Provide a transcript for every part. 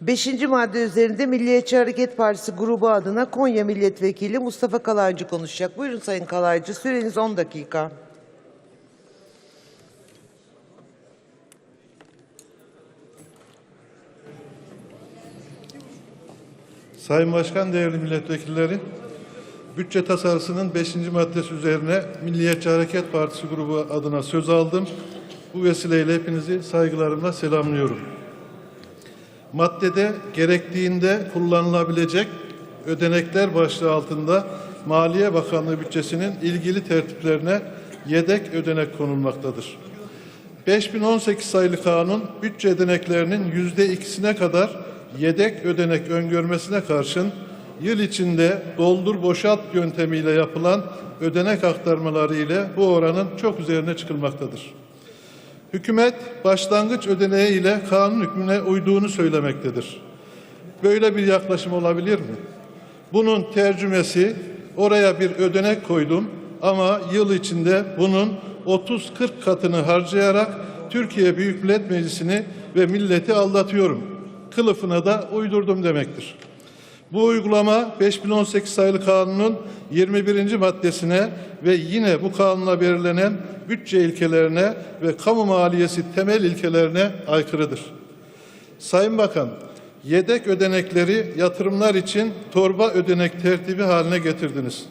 Beşinci madde üzerinde Milliyetçi Hareket Partisi grubu adına Konya Milletvekili Mustafa Kalaycı konuşacak. Buyurun Sayın Kalaycı, süreniz 10 dakika. Sayın Başkan, değerli milletvekilleri, bütçe tasarısının 5. maddesi üzerine Milliyetçi Hareket Partisi grubu adına söz aldım. Bu vesileyle hepinizi saygılarımla selamlıyorum. Maddede gerektiğinde kullanılabilecek ödenekler başlığı altında Maliye Bakanlığı bütçesinin ilgili tertiplerine yedek ödenek konulmaktadır. 5018 sayılı kanun bütçe ödeneklerinin yüzde ikisine kadar yedek ödenek öngörmesine karşın yıl içinde doldur boşalt yöntemiyle yapılan ödenek aktarmaları ile bu oranın çok üzerine çıkılmaktadır. Hükümet başlangıç ödeneği ile kanun hükmüne uyduğunu söylemektedir. Böyle bir yaklaşım olabilir mi? Bunun tercümesi oraya bir ödenek koydum ama yıl içinde bunun 30-40 katını harcayarak Türkiye Büyük Millet Meclisi'ni ve milleti aldatıyorum. Kılıfına da uydurdum demektir. Bu uygulama 5018 sayılı kanunun 21. maddesine ve yine bu kanunla belirlenen bütçe ilkelerine ve kamu maliyesi temel ilkelerine aykırıdır. Sayın Bakan, yedek ödenekleri yatırımlar için torba ödenek tertibi haline getirdiniz.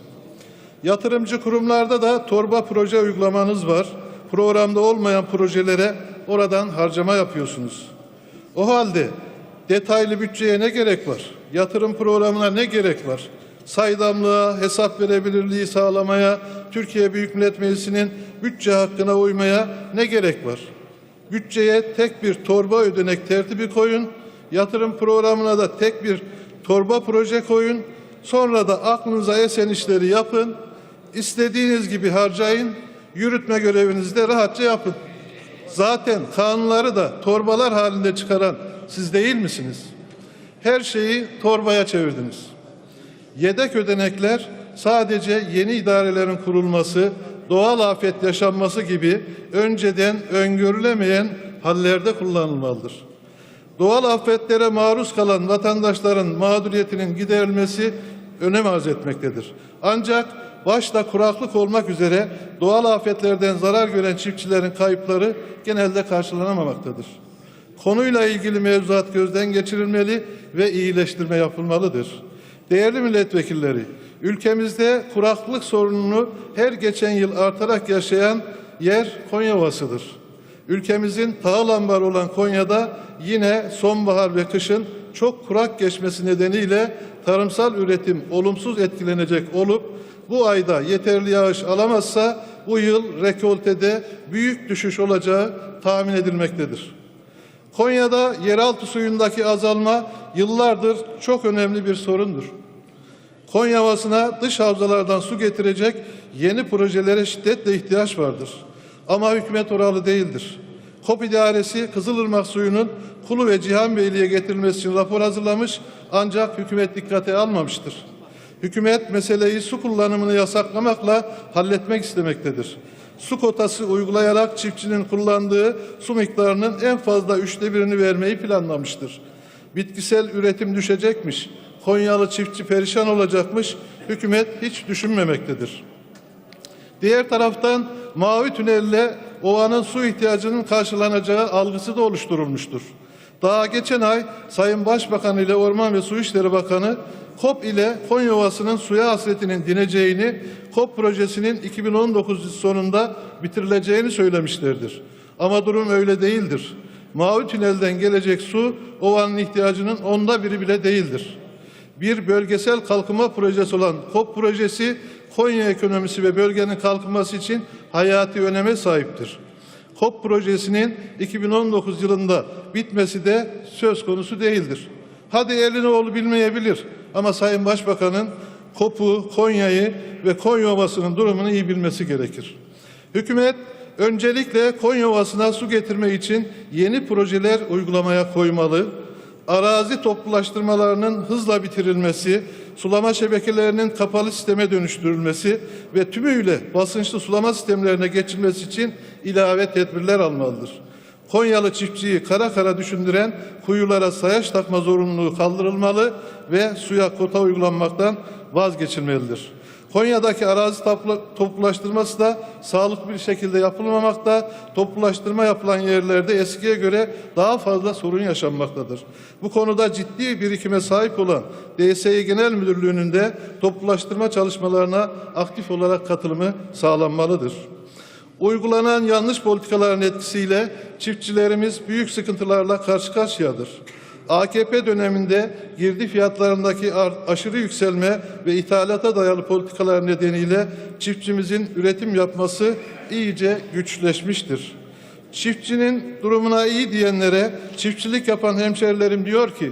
Yatırımcı kurumlarda da torba proje uygulamanız var. Programda olmayan projelere oradan harcama yapıyorsunuz. O halde detaylı bütçeye ne gerek var? Yatırım programına ne gerek var? Saydamlığa, hesap verebilirliği sağlamaya, Türkiye Büyük Millet Meclisi'nin bütçe hakkına uymaya ne gerek var? Bütçeye tek bir torba ödenek tertibi koyun, yatırım programına da tek bir torba proje koyun, sonra da aklınıza esen işleri yapın, istediğiniz gibi harcayın, yürütme görevinizi de rahatça yapın. Zaten kanunları da torbalar halinde çıkaran siz değil misiniz? Her şeyi torbaya çevirdiniz. Yedek ödenekler sadece yeni idarelerin kurulması, doğal afet yaşanması gibi önceden öngörülemeyen hallerde kullanılmalıdır. Doğal afetlere maruz kalan vatandaşların mağduriyetinin giderilmesi önem arz etmektedir. Ancak başta kuraklık olmak üzere doğal afetlerden zarar gören çiftçilerin kayıpları genelde karşılanamamaktadır. Konuyla ilgili mevzuat gözden geçirilmeli ve iyileştirme yapılmalıdır. Değerli milletvekilleri, ülkemizde kuraklık sorununu her geçen yıl artarak yaşayan yer Konya Ovası'dır. Ülkemizin tahıl ambarı olan Konya'da yine sonbahar ve kışın çok kurak geçmesi nedeniyle tarımsal üretim olumsuz etkilenecek olup bu ayda yeterli yağış alamazsa bu yıl rekoltede büyük düşüş olacağı tahmin edilmektedir. Konya'da yeraltı suyundaki azalma yıllardır çok önemli bir sorundur. Konya Havası'na dış havzalardan su getirecek yeni projelere şiddetle ihtiyaç vardır. Ama hükümet oralı değildir. KOP idaresi Kızılırmak suyunun Kulu ve Cihanbeyli'ye getirilmesi için rapor hazırlamış ancak hükümet dikkate almamıştır. Hükümet meseleyi su kullanımını yasaklamakla halletmek istemektedir. Su kotası uygulayarak çiftçinin kullandığı su miktarının en fazla üçte birini vermeyi planlamıştır. Bitkisel üretim düşecekmiş. Konyalı çiftçi perişan olacakmış. Hükümet hiç düşünmemektedir. Diğer taraftan mavi tünelle ovanın su ihtiyacının karşılanacağı algısı da oluşturulmuştur. Daha geçen ay Sayın Başbakan ile Orman ve Su İşleri Bakanı KOP ile Konya Ovası'nın suya hasretinin dineceğini, KOP projesinin 2019 sonunda bitirileceğini söylemişlerdir. Ama durum öyle değildir. Mavi tünelden gelecek su ovanın ihtiyacının onda biri bile değildir bir bölgesel kalkınma projesi olan KOP projesi Konya ekonomisi ve bölgenin kalkınması için hayati öneme sahiptir. KOP projesinin 2019 yılında bitmesi de söz konusu değildir. Hadi Elinoğlu bilmeyebilir ama Sayın Başbakan'ın KOP'u, Konya'yı ve Konya Ovası'nın durumunu iyi bilmesi gerekir. Hükümet öncelikle Konya Ovası'na su getirme için yeni projeler uygulamaya koymalı, arazi toplulaştırmalarının hızla bitirilmesi, sulama şebekelerinin kapalı sisteme dönüştürülmesi ve tümüyle basınçlı sulama sistemlerine geçilmesi için ilave tedbirler almalıdır. Konyalı çiftçiyi kara kara düşündüren kuyulara sayaç takma zorunluluğu kaldırılmalı ve suya kota uygulanmaktan vazgeçilmelidir. Konya'daki arazi toplulaştırması da sağlıklı bir şekilde yapılmamakta. Toplulaştırma yapılan yerlerde eskiye göre daha fazla sorun yaşanmaktadır. Bu konuda ciddi birikime sahip olan DSİ Genel Müdürlüğü'nün de toplulaştırma çalışmalarına aktif olarak katılımı sağlanmalıdır. Uygulanan yanlış politikaların etkisiyle çiftçilerimiz büyük sıkıntılarla karşı karşıyadır. AKP döneminde girdi fiyatlarındaki ar- aşırı yükselme ve ithalata dayalı politikalar nedeniyle çiftçimizin üretim yapması iyice güçleşmiştir. Çiftçinin durumuna iyi diyenlere çiftçilik yapan hemşerilerim diyor ki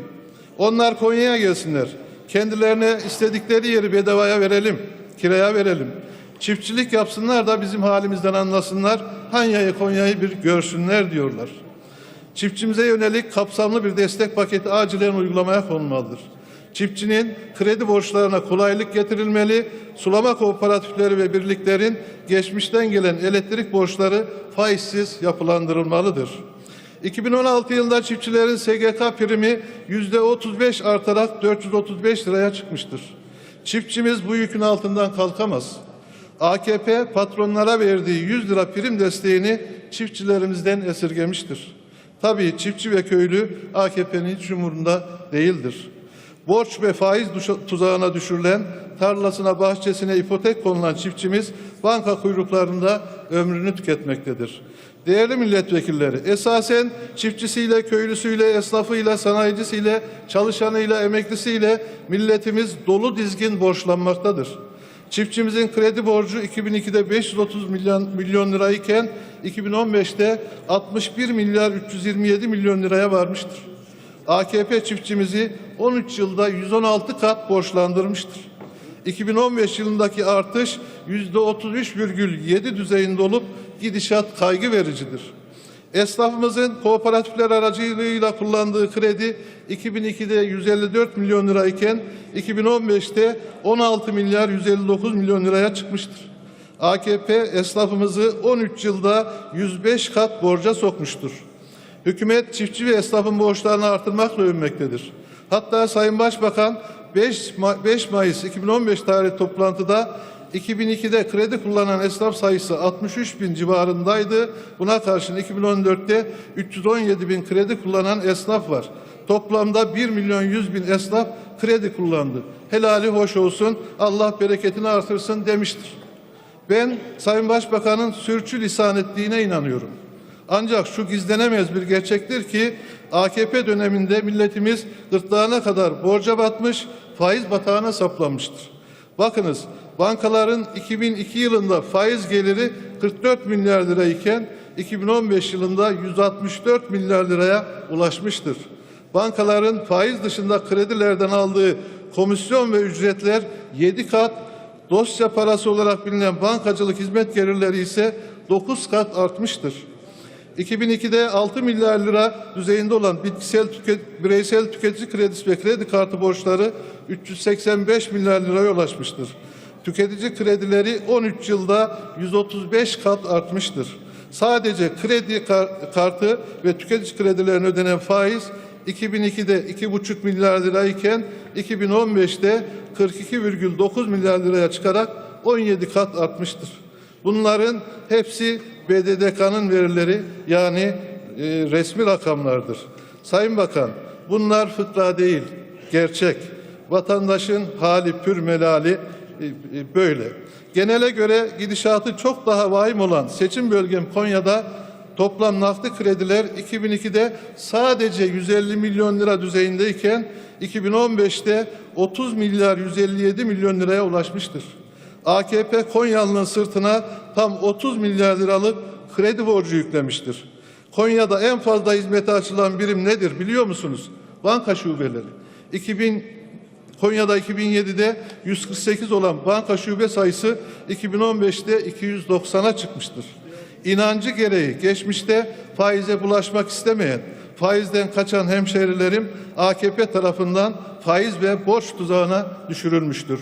onlar Konya'ya gelsinler. Kendilerine istedikleri yeri bedavaya verelim, kiraya verelim. Çiftçilik yapsınlar da bizim halimizden anlasınlar. Hanya'yı Konya'yı bir görsünler diyorlar. Çiftçimize yönelik kapsamlı bir destek paketi acilen uygulamaya konulmalıdır. Çiftçinin kredi borçlarına kolaylık getirilmeli, sulama kooperatifleri ve birliklerin geçmişten gelen elektrik borçları faizsiz yapılandırılmalıdır. 2016 yılında çiftçilerin SGK primi yüzde 35 artarak 435 liraya çıkmıştır. Çiftçimiz bu yükün altından kalkamaz. AKP patronlara verdiği 100 lira prim desteğini çiftçilerimizden esirgemiştir. Tabii çiftçi ve köylü AKP'nin hiç umurunda değildir. Borç ve faiz tuzağına düşürülen, tarlasına, bahçesine ipotek konulan çiftçimiz banka kuyruklarında ömrünü tüketmektedir. Değerli milletvekilleri, esasen çiftçisiyle, köylüsüyle, esnafıyla, sanayicisiyle, çalışanıyla, emeklisiyle milletimiz dolu dizgin borçlanmaktadır. Çiftçimizin kredi borcu 2002'de 530 milyon, milyon lirayken 2015'te 61 milyar 327 milyon liraya varmıştır. AKP çiftçimizi 13 yılda 116 kat borçlandırmıştır. 2015 yılındaki artış %33,7 düzeyinde olup gidişat kaygı vericidir. Esnafımızın kooperatifler aracılığıyla kullandığı kredi 2002'de 154 milyon lirayken 2015'te 16 milyar 159 milyon liraya çıkmıştır. AKP esnafımızı 13 yılda 105 kat borca sokmuştur. Hükümet çiftçi ve esnafın borçlarını artırmakla övünmektedir. Hatta Sayın Başbakan 5, Ma- 5 Mayıs 2015 tarih toplantıda 2002'de kredi kullanan esnaf sayısı 63 bin civarındaydı. Buna karşın 2014'te 317 bin kredi kullanan esnaf var. Toplamda 1 milyon 100 bin esnaf kredi kullandı. Helali hoş olsun, Allah bereketini artırsın demiştir. Ben Sayın Başbakan'ın sürçü lisan ettiğine inanıyorum. Ancak şu gizlenemez bir gerçektir ki AKP döneminde milletimiz gırtlağına kadar borca batmış, faiz batağına saplanmıştır. Bakınız bankaların 2002 yılında faiz geliri 44 milyar lirayken 2015 yılında 164 milyar liraya ulaşmıştır. Bankaların faiz dışında kredilerden aldığı komisyon ve ücretler 7 kat, dosya parası olarak bilinen bankacılık hizmet gelirleri ise 9 kat artmıştır. 2002'de 6 milyar lira düzeyinde olan bitkisel tüket, bireysel tüketici kredisi ve kredi kartı borçları 385 milyar liraya ulaşmıştır. Tüketici kredileri 13 yılda 135 kat artmıştır. Sadece kredi kar- kartı ve tüketici kredilerine ödenen faiz 2002'de 2,5 milyar lirayken 2015'te 42,9 milyar liraya çıkarak 17 kat artmıştır. Bunların hepsi BDDK'nın verileri yani e, resmi rakamlardır. Sayın Bakan bunlar fıkra değil, gerçek. Vatandaşın hali pür melali e, e, böyle. Genele göre gidişatı çok daha vahim olan seçim bölgem Konya'da toplam nakdi krediler 2002'de sadece 150 milyon lira düzeyindeyken 2015'te 30 milyar 157 milyon liraya ulaşmıştır. AKP Konyalı'nın sırtına tam 30 milyar liralık kredi borcu yüklemiştir. Konya'da en fazla hizmete açılan birim nedir biliyor musunuz? Banka şubeleri. 2000 Konya'da 2007'de 148 olan banka şube sayısı 2015'te 290'a çıkmıştır. İnancı gereği geçmişte faize bulaşmak istemeyen, faizden kaçan hemşerilerim AKP tarafından faiz ve borç tuzağına düşürülmüştür.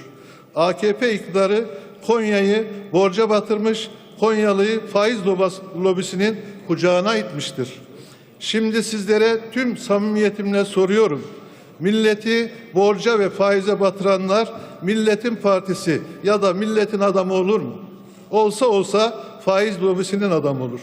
AKP iktidarı Konya'yı borca batırmış, Konyalı'yı faiz lobisinin kucağına itmiştir. Şimdi sizlere tüm samimiyetimle soruyorum. Milleti borca ve faize batıranlar milletin partisi ya da milletin adamı olur mu? Olsa olsa faiz lobisinin adamı olur.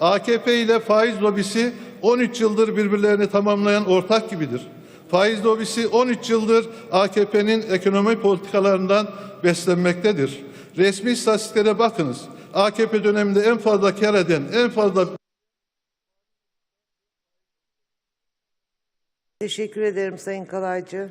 AKP ile faiz lobisi 13 yıldır birbirlerini tamamlayan ortak gibidir. Faiz lobisi 13 yıldır AKP'nin ekonomi politikalarından beslenmektedir. Resmi istatistiklere bakınız. AKP döneminde en fazla kar eden, en fazla Teşekkür ederim Sayın Kalaycı.